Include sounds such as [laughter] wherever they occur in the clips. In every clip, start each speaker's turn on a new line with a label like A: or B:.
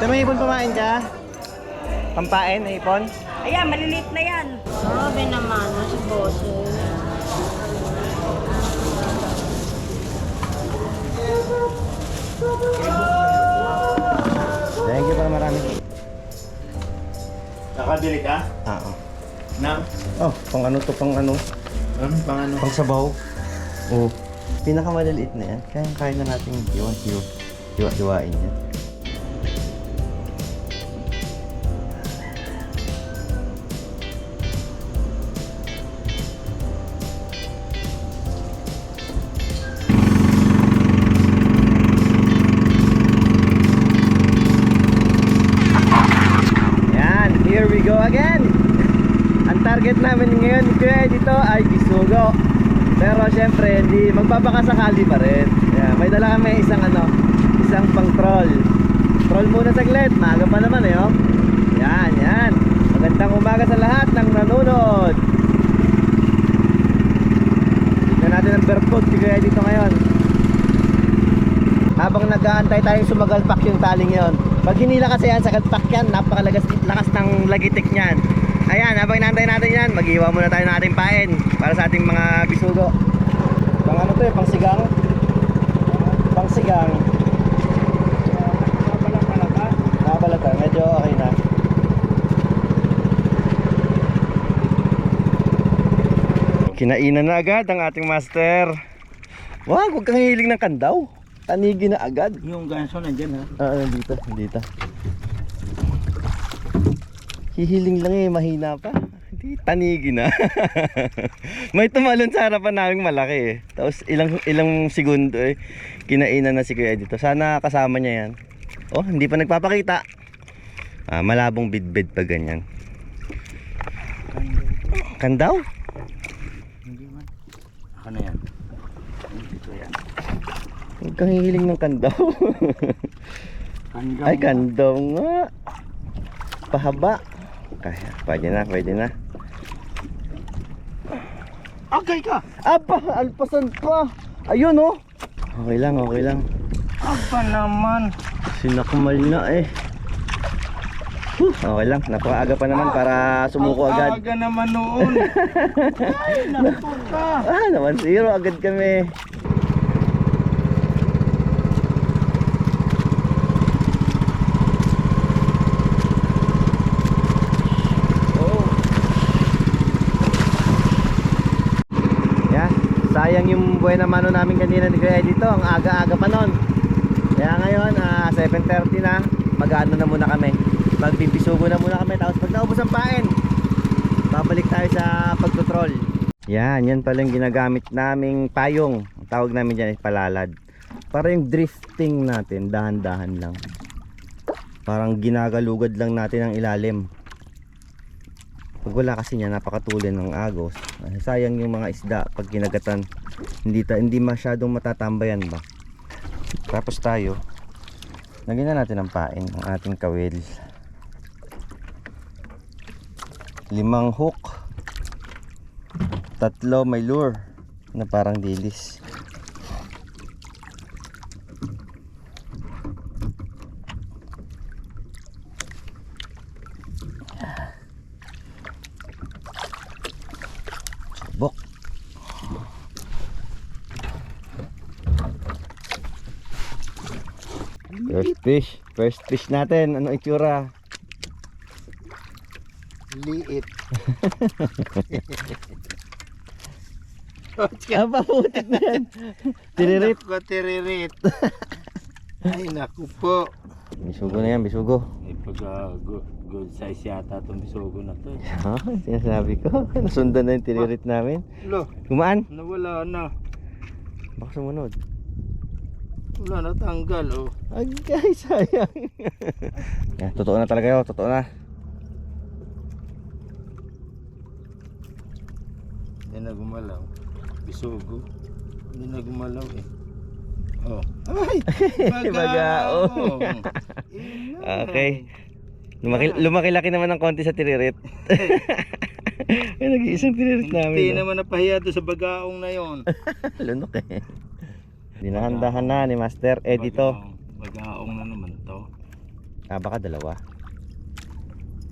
A: Ito may ipon pamain ka? Pampain na ipon?
B: Ayan, maliliit na yan.
C: Grabe naman, no, si Boso.
A: Thank you para marami.
D: Nakabili ka?
A: Ah, oh.
D: Ng?
A: Oh, pang ano to, pang ano?
D: Ano pang ano?
A: Pang sabaw. Oh. Pinakamaliliit na yan. Kaya kaya na natin iwan, hiwa, hiwa, hiwain yan. Yan, target namin ngayon kuya dito ay Bisugo. Pero syempre, hindi magbabakasakali pa rin. Yan, may dala kami isang ano, isang pang troll. Troll muna saglit, maaga pa naman eh, oh. Yan, yan. Magandang umaga sa lahat ng nanonood. Tignan natin ang berkot kuya dito ngayon. Habang nag-aantay tayong sumagalpak yung taling yon. Pag hinila kasi yan sa galpak yan, napakalagas lakas ng lagitik niyan. Ayan, habang inaantay natin yan, mag-iwa muna tayo ng ating pain para sa ating mga bisugo. Pang ano to eh, pang sigang? Pang sigang. Nakabalata, medyo okay na. Kinainan na agad ang ating master. Wag, huwag kang hihiling ng kandaw. Tanigi na agad.
D: Yung ganso nandyan ha?
A: Ah, nandito, nandito. Hihiling lang eh, mahina pa. Hindi, tanigi na. [laughs] May tumalon sa harapan namin malaki eh. Tapos ilang ilang segundo eh, kinainan na si Kuya dito. Sana kasama niya yan. Oh, hindi pa nagpapakita. Ah, malabong bidbid pa ganyan. Kandaw?
D: Hindi man. Ano yan? Dito yan.
A: Huwag kang hihiling ng kandaw. Ay, kandaw nga. Pahaba. Kaya, pwede na, pwede na.
D: Agay ka!
A: Apa, alpasan pa. Ayun oh. Okay lang, okay lang.
D: Aba naman!
A: Sinakmal na eh. Huh, okay lang, napakaaga pa naman para sumuko
D: Ang
A: agad.
D: aga naman noon! [laughs] Ay, naku ka!
A: Ah, naman zero agad kami. Oh. Yan, sayang yung buhay na mano namin kanina ni Kuya dito, ang aga-aga pa nun. Kaya ngayon, ah, 7.30 na, mag-ano na muna kami. Magbibisugo na muna kami, tapos pag naubos ang pain, babalik tayo sa pagtutrol. Yan, yan pala yung ginagamit naming payong. Ang tawag namin dyan ay palalad. Para yung drifting natin, dahan-dahan lang. Parang ginagalugad lang natin ang ilalim. Pag wala kasi niya, napakatulin ng agos. Ay, Sayang yung mga isda pag kinagatan. Hindi, ta, hindi masyadong matatambayan ba. Tapos tayo, lagyan na natin ang pain, ang ating kawil. Limang hook. Tatlo may lure na parang dilis. First fish. First fish natin. Ano itsura?
D: Liit. [laughs]
A: Aba, putik na yan. Tiririt.
D: Ay, naku, tiririt. Ay, naku po.
A: Bisugo na yan, bisugo.
D: May pagka good, good size yata itong bisugo na to.
A: Ha? Sinasabi ko. [laughs] Nasundan na yung tiririt namin.
D: Lo,
A: Gumaan.
D: nawala na.
A: Baka sumunod.
D: Wala na tanggal oh.
A: Agay, sayang. yeah, [laughs] totoo na talaga yun. Totoo na.
D: Hindi na gumalaw. Bisugo. Hindi na gumalaw eh. Oh. Ay! [laughs]
A: Bagaong. [laughs]
D: Ina.
A: Okay. Lumaki, lumaki-laki naman ng konti sa tiririt. Ay, nag-iisang tiririt
D: Hindi
A: namin. no?
D: naman napahiya doon sa bagaong na yon.
A: Lunok eh. Dinahandahan na ni Master Eddie to.
D: Bagaong, bagaong na naman to.
A: Ah, baka dalawa.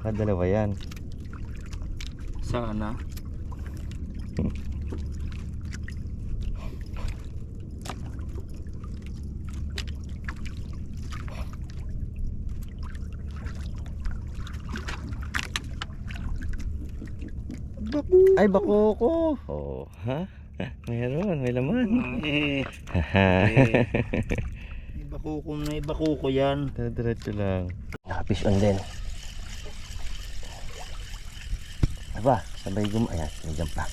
A: Baka dalawa yan.
D: Sana. [laughs]
A: Ay, bako ko. Oh, ha? Meron, may laman.
D: Eh,
A: Haha.
D: iba kuko na iba kuko yan.
A: Diretso lang. Nakafish on din. Aba, sabay gum... Ayan, may jump pa.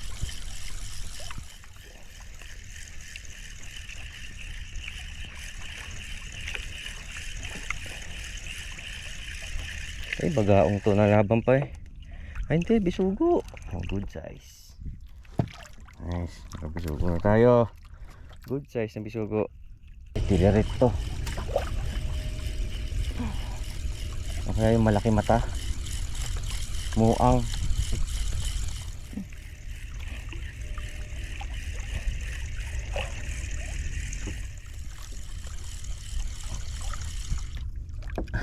A: Ay, bagaong to nalaban pa eh. Ay, hindi, bisugo. Oh, good size. Nice. Bisugo na tayo. Good size ng bisugo. Tilirit to. O kaya yung malaki mata. Muang.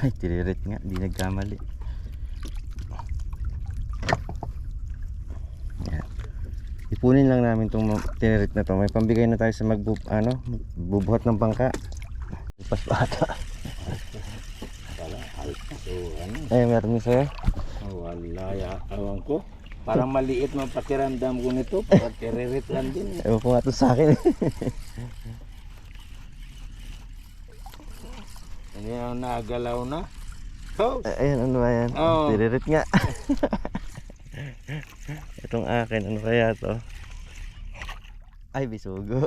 A: Ay, tiririt nga. Di nagkamali. Yan. Ipunin lang namin itong tiririt na to. May pambigay na tayo sa magbu ano, bubuhat ng bangka. Ipas bata.
D: So, ano?
A: Ay, meron din sa'yo.
D: Oh, wala ya. Awan ko. Parang maliit man pakiramdam ko nito. Teririt lang din.
A: Ewan ko nga to sa akin.
D: Hindi ako nagalaw na. Oh,
A: Ay, Ayan, ano ba yan?
D: Oo.
A: Tiririt nga. [laughs] Itong akin, ano kaya to? Ay, bisugo. [laughs]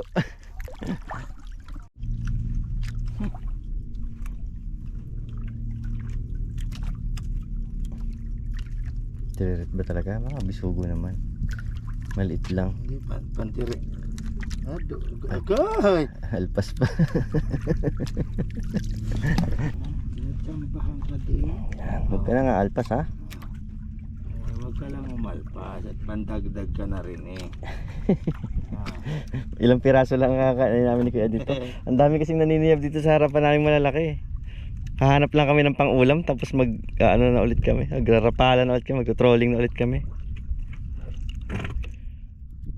A: Tiririt ba talaga? Mga bisugo naman. Maliit lang.
D: hindi pa. Pantiri. Ado, agay. [laughs]
A: Alpas pa. [laughs] Huwag ka na nga alpas ha.
D: Huwag ka lang umalpas at pandagdag ka na rin eh. Ah. [laughs]
A: Ilang piraso lang ang kakain namin ni Kuya dito. [laughs] Ang dami kasing naniniyab dito sa harapan namin malalaki. Hahanap lang kami ng pang-ulam tapos mag ah, ano na ulit kami. Magrarapalan na ulit kami, magto-trolling na ulit kami.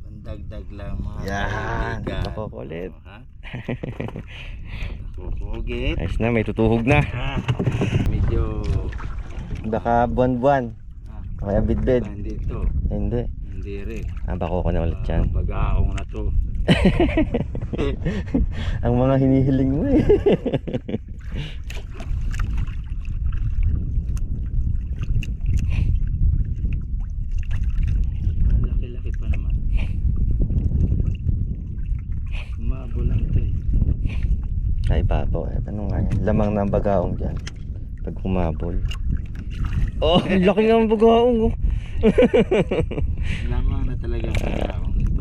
D: Pandagdag lang mga
A: Yan.
D: Oh, ha? Kukugit.
A: Ayos na, may tutuhog na. [laughs]
D: Medyo
A: Baka buwan-buwan.
D: Ah,
A: kaya bidbid.
D: hindi to.
A: Hindi.
D: Hindi rin.
A: Ah, bako ko na ulit yan.
D: Pag-aong na to. [laughs]
A: Ang mga hinihiling mo eh.
D: Laki-laki pa naman. Umabo lang to eh.
A: Ay, eh. Ano nga yan? Lamang ng bagaong dyan. Pag humabol. Oh, laki ng bagaong oh.
D: Lamang na talaga ang pag-aong ito.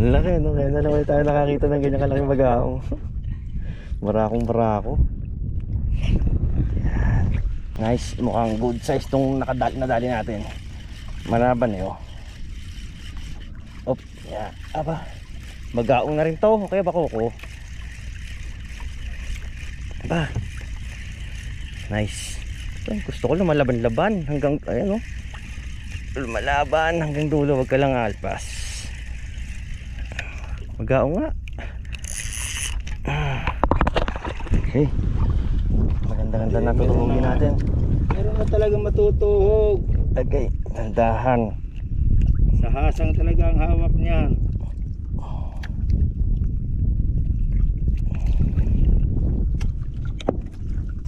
A: Laki, no? Kaya na naman tayo nakakita ng ganyan kalaking bagaong. Marakong marako. Yan. Nice. Mukhang good size tong nakadali nadali natin. Manaban eh, oh. Op, yan. Aba. Magaong na rin to. Kaya bako ko. Aba. Nice. Ay, gusto ko lumalaban-laban hanggang, ayan oh. Lumalaban hanggang dulo. Huwag ka lang alpas. Magaong nga. Okay. Maganda-ganda na tutulungin natin.
D: Meron na talaga matutuhog.
A: Okay, dandahan.
D: Sa hasang talaga ang hawak niyan.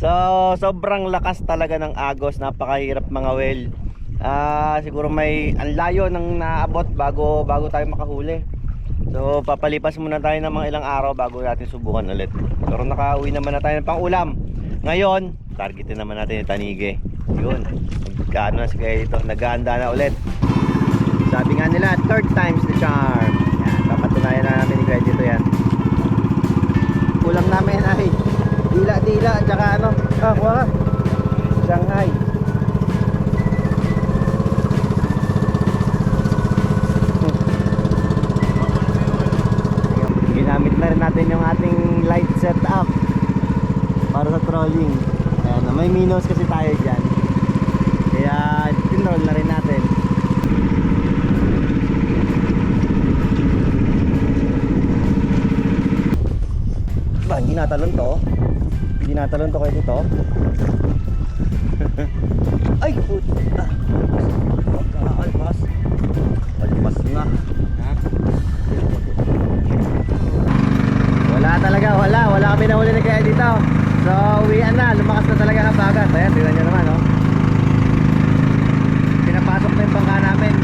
A: So, sobrang lakas talaga ng agos, napakahirap mga well. Ah, siguro may ang layo ng naabot bago bago tayo makahuli. So, papalipas muna tayo ng mga ilang araw bago natin subukan ulit. Pero nakauwi naman na tayo ng pang-ulam. Ngayon, targetin naman natin yung tanige. Yun. Magkaano na si Kaya ito. Nagahanda na ulit. Sabi nga nila, third time's the charm. Yan, papatunayan na namin ni Kuya yan. Ulam namin ay dila-dila at saka ano, ah, kuha. Shanghai. Ginamit na rin natin yung ating light setup para sa trolling. Ayan, may minus kasi tayo dyan. Kaya tinroll na rin natin. Ba, hindi natalon to. Hindi natalon to kayo dito. [laughs] Ay! puta. Pagkaalpas. Alpas nga. Wala talaga, wala. Wala kami nahuli na kaya dito. So, uwian na. Lumakas na talaga ang bagat. Ayan, tingnan nyo naman, oh. Pinapasok na yung bangka namin.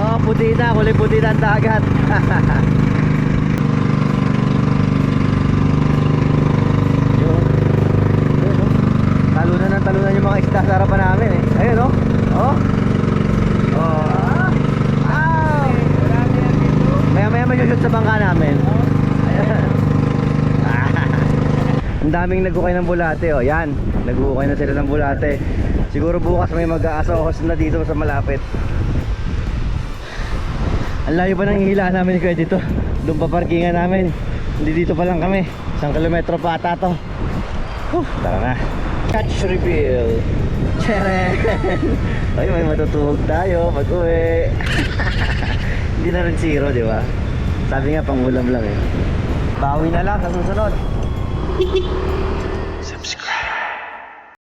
A: Oh, puti na. Kulay puti na ang dagat. Yun. Ayun, oh. Talunan ng talunan yung mga isda sa harapan namin, eh. Ayun, oh. Oh. Oh. Ah. Maya maya may shoot sa bangka namin. Ang daming nagukay ng bulate oh. Yan, nagukay na sila ng bulate. Siguro bukas may mag-aasohos na dito sa malapit. Ang layo pa ng hila namin ni dito. Doon pa parkingan namin. Hindi dito pa lang kami. Isang kilometro pa ata to. Huh, tara na. Catch reveal. Tcharan! [laughs] Ay, may matutuhog tayo pag uwi. [laughs] Hindi na rin zero, di ba? Sabi nga, pangulam lang eh. Bawi na lang sa susunod. Hehehehe [laughs]